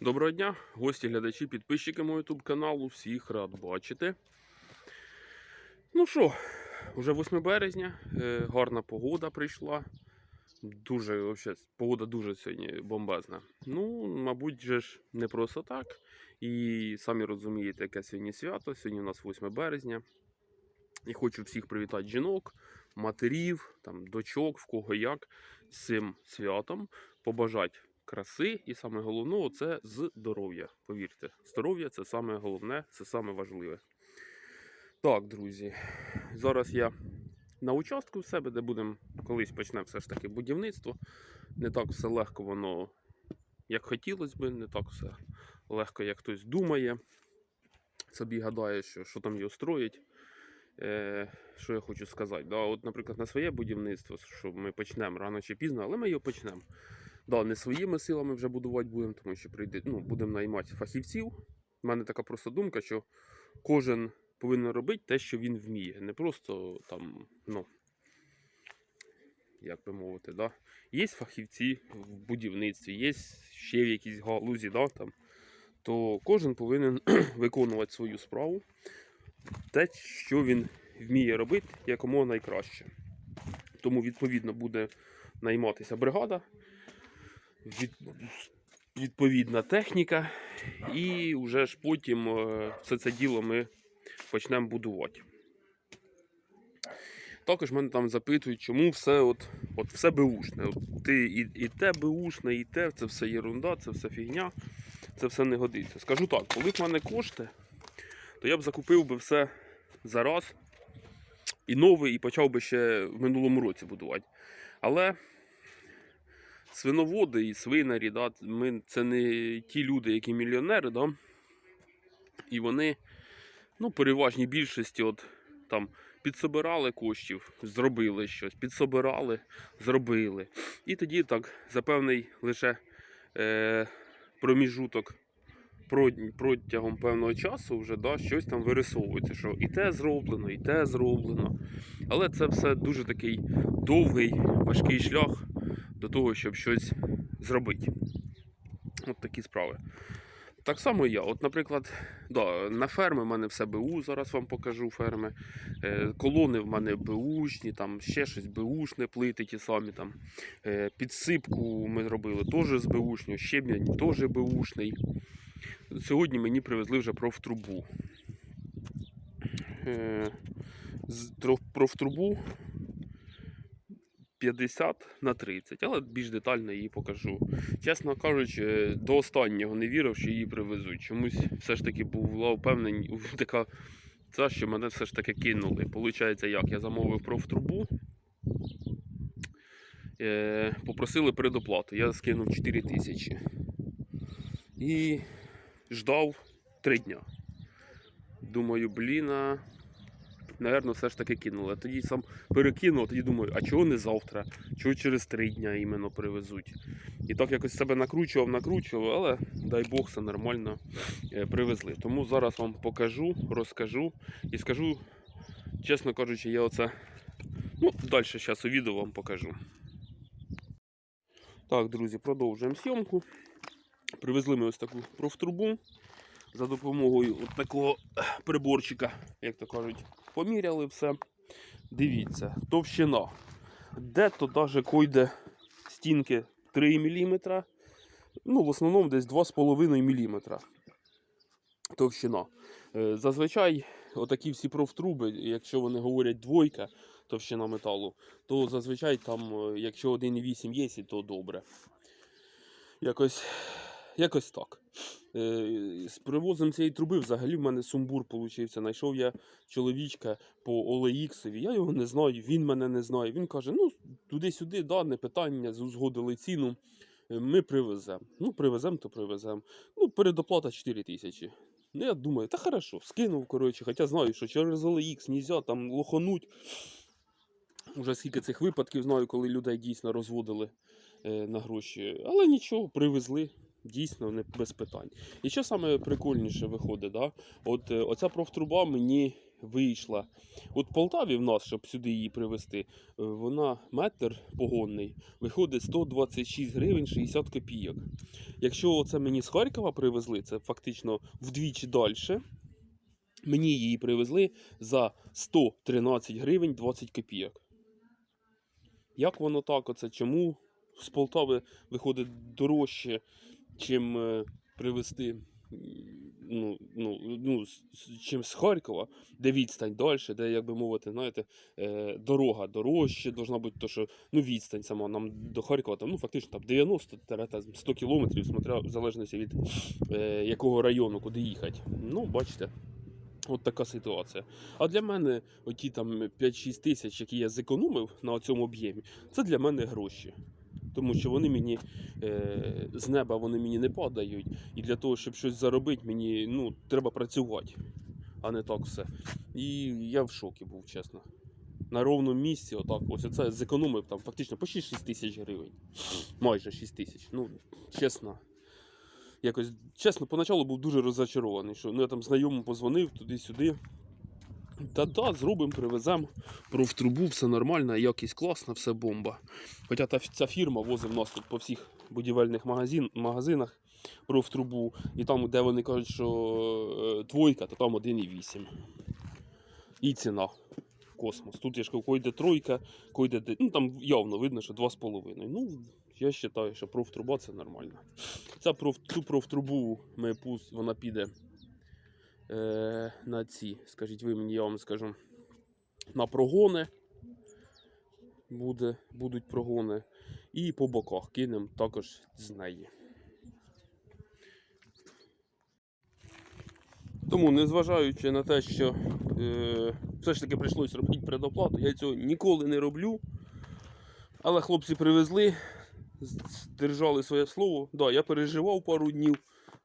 Доброго дня, гості, глядачі, підписчики мого YouTube каналу. Всіх рад бачити. Ну що, вже 8 березня, е, гарна погода прийшла. Дуже, вообще, погода дуже сьогодні бомбезна. Ну, мабуть, же ж не просто так. І самі розумієте, яке сьогодні свято. Сьогодні у нас 8 березня. І хочу всіх привітати жінок, матерів, там, дочок, в кого як з цим святом. Побажати краси, і саме головне це здоров'я. Повірте, здоров'я це саме головне, це саме важливе. Так, друзі, зараз я на участку в себе, де будемо колись почнемо все ж таки будівництво. Не так все легко воно, як хотілося би, не так все легко, як хтось думає. Собі гадає, що, що там його строїть. Е, що я хочу сказати? Да, от, наприклад, на своє будівництво, що ми почнемо рано чи пізно, але ми його почнемо. Да, не своїми силами вже будувати будемо, тому що прийде, ну, будемо наймати фахівців. У мене така просто думка, що кожен повинен робити те, що він вміє. Не просто там, ну, як би мовити, да. Є фахівці в будівництві, є ще в якійсь галузі, да, там, то кожен повинен виконувати свою справу, те, що він вміє робити, якомога найкраще. Тому, відповідно, буде найматися бригада, відповідна техніка, і вже ж потім е, все це діло ми почнемо будувати. Також мене там запитують, чому все от, от все беушне. От ти і, і те беушне, і те, це все єрунда, це все фігня, це все не годиться. Скажу так, коли в мене кошти, то я б закупив би все зараз і новий, і почав би ще в минулому році будувати. Але свиноводи і свинарі, да, ми, це не ті люди, які мільйонери, да, і вони ну, переважній більшості от, там, підсобирали коштів, зробили щось, підсобирали, зробили. І тоді так за певний лише е, проміжуток протягом певного часу вже да, щось там вирисовується, що і те зроблено, і те зроблено. Але це все дуже такий довгий, важкий шлях до того, щоб щось зробити. От такі справи. Так само і я. От, наприклад, да, на ферми в мене все БУ, зараз вам покажу ферми. Е, колони в мене БУшні, там ще щось БУшне плити ті самі. Там. Е, підсипку ми робили теж з БУшнього, щебінь теж БУшний. Сьогодні мені привезли вже профтрубу. Е, профтрубу 50 на 30, але більш детально її покажу. Чесно кажучи, до останнього не вірив, що її привезуть. Чомусь все ж таки була впевнені, така це, що мене все ж таки кинули. Получається, як я замовив профтрубу, е, попросили предоплату. Я скинув 4 тисячі. І ждав 3 дня. Думаю, блін, а, все ж таки кинули. Тоді сам перекинув, тоді думаю, а чого не завтра? Чого через три дня іменно привезуть? І так якось себе накручував, накручував, але дай Бог, все нормально е, привезли. Тому зараз вам покажу, розкажу і скажу, чесно кажучи, я оце. Ну, далі зараз у відео вам покажу. Так, друзі, продовжуємо зйомку. Привезли ми ось таку профтрубу за допомогою от такого приборчика, як то кажуть, поміряли все. Дивіться, товщина. Де-то навіть койде стінки 3 мм. Ну, в основному десь 2,5 мм. Товщина. Е, Зазвичай отакі всі профтруби, якщо вони говорять двойка товщина металу, то зазвичай там, е, якщо 1,8 є, то добре. Якось, якось так. Е, З привозом цієї труби взагалі в мене сумбур получився. Знайшов я чоловічка по OLX, я його не знаю, він мене не знає. Він каже: ну, туди-сюди, да, не питання, узгодили ціну. е, Ми привеземо. Ну, привеземо, то привеземо. Ну, передоплата 4 тисячі. Ну, я думаю, та хорошо, скинув, коротше, хоча знаю, що через OLX нельзя там лохануть. Уже скільки цих випадків знаю, коли людей дійсно розводили е, на гроші. Але нічого, привезли. Дійсно, не без питань. І що саме прикольніше виходить, да? От е, оця профтруба мені вийшла. От Полтаві в нас, щоб сюди її привезти, е, вона метр погонний виходить 126 гривень 60 копійок. Якщо це мені з Харкова привезли, це фактично вдвічі далі. Мені її привезли за 113 гривень 20 копійок. Як воно так? Оце чому з Полтави виходить дорожче, чим е, привезти ну, ну, ну, чим з Харкова, де відстань далі, де, як би мовити, знаєте, е, дорога дорожче, должна бути, то, що ну, відстань сама нам до Харкова, там, ну, фактично там 90-100 кілометрів, смотря в залежності від е, якого району, куди їхати. Ну, бачите. От така ситуація. А для мене оті там 5-6 тисяч, які я зекономив на цьому об'ємі, це для мене гроші. Тому що вони мені е, з неба вони мені не падають. І для того, щоб щось заробити, мені ну, треба працювати, а не так все. І я в шокі був, чесно. На ровному місці, отак, ось це зекономив там фактично почти 6 тисяч гривень. Майже 6 тисяч. Ну, чесно. Якось, чесно, поначалу був дуже розочарований, що ну, я там знайомому позвонив туди-сюди. Та да, зробимо, привеземо. Профтрубу, все нормально, якість класна, все бомба. Хоча та, ця фірма возить в нас тут по всіх будівельних магазин, магазинах профтрубу, і там, де вони кажуть, що е, двойка, то там 1,8. І ціна. Космос. Тут я ж кажу, койде тройка, койде, ну там явно видно, що 2,5. Ну, я вважаю, що профтруба це нормально. Ця проф, цю профтрубу ми пуст, вона піде е, на ці, скажіть ви мені, я вам скажу, на прогони. Буде, будуть прогони. І по боках кинемо також з неї. Тому, незважаючи на те, що е, все ж таки прийшлося робити предоплату, я цього ніколи не роблю. Але хлопці привезли, держали своє слово. Да, я переживав пару днів.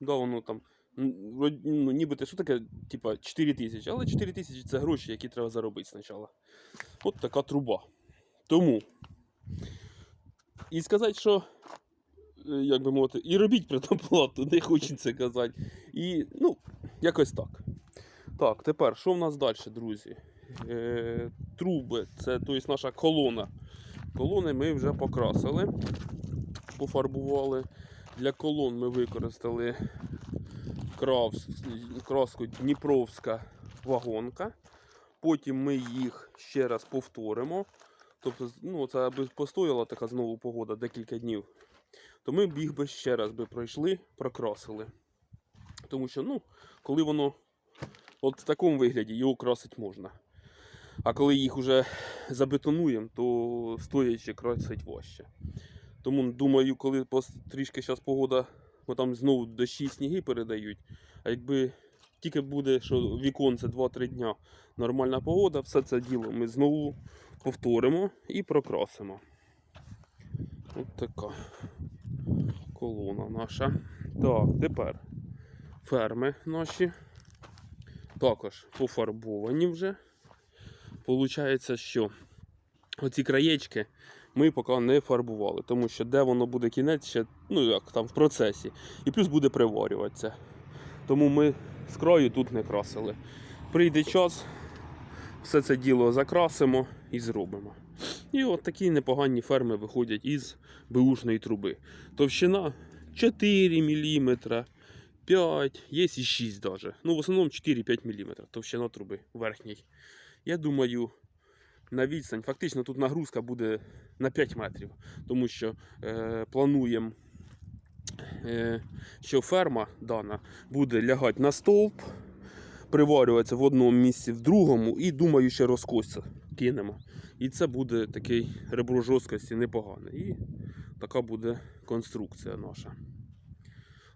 Да, воно там, ну, нібито, що таке, типа 4 тисячі. Але 4 тисячі це гроші, які треба заробити спочатку. От така труба. Тому. І сказати, що, е, як би мовити, і робіть предоплату, не хочеться казати. І, ну, якось так. Так, тепер, що в нас далі, друзі? Е, труби, це тобто, наша колона. Колони ми вже покрасили, пофарбували. Для колон ми використали краску Дніпровська вагонка. Потім ми їх ще раз повторимо. Тобто, ну, це аби постояла така знову погода декілька днів. То ми б їх би ще раз би пройшли, прокрасили. Тому що, ну, коли воно от в такому вигляді його красити можна. А коли їх вже забетонуємо, то стоячи красить важче. Тому думаю, коли трішки зараз погода, бо там знову дощі сніги передають. А якби тільки буде, що віконце 2-3 дня нормальна погода, все це діло ми знову повторимо і прокрасимо. От така колона наша. Так, тепер ферми наші також пофарбовані вже. Получається, що оці краєчки ми поки не фарбували, тому що де воно буде кінець, ще, ну як там в процесі. І плюс буде приварюватися. Тому ми з тут не красили. Прийде час, все це діло закрасимо і зробимо. І от такі непогані ферми виходять із беушної труби. Товщина 4 мм, 5, є і 6 даже. Ну, в основному 4-5 мм товщина труби верхній. Я думаю, на відстань, фактично тут нагрузка буде на 5 метрів, тому що е, плануємо, е, що ферма дана буде лягати на стовп, приварюватися в одному місці, в другому, і думаю, ще розкосся кинемо. І це буде такий ребро жорсткості непоганий. І така буде конструкція наша.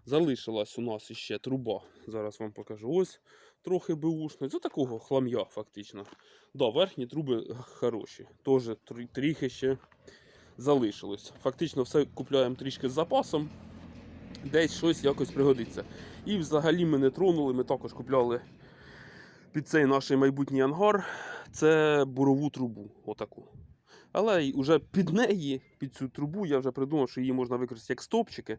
Залишилась у нас ще труба. Зараз вам покажу. Ось трохи беушна. Це такого хлам'я, фактично. Да, верхні труби хороші. Теж трохи ще залишилось. Фактично все купляємо трішки з запасом. Десь щось якось пригодиться. І взагалі ми не тронули, ми також купляли під цей наш майбутній ангар. Це бурову трубу. Отаку. Але й уже під неї, під цю трубу, я вже придумав, що її можна використати як стопчики.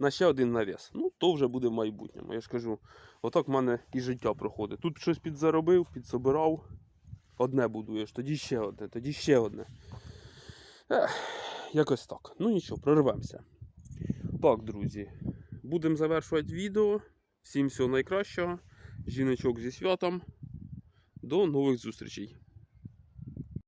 На ще один навіс. Ну, то вже буде в майбутньому. Я ж кажу, отак в мене і життя проходить. Тут щось підзаробив, підсобирав. Одне будуєш, тоді ще одне, тоді ще одне. Ех, якось так. Ну нічого, прорвемося. Так, друзі, будемо завершувати відео. Всім всього найкращого. Жіночок зі святом. До нових зустрічей.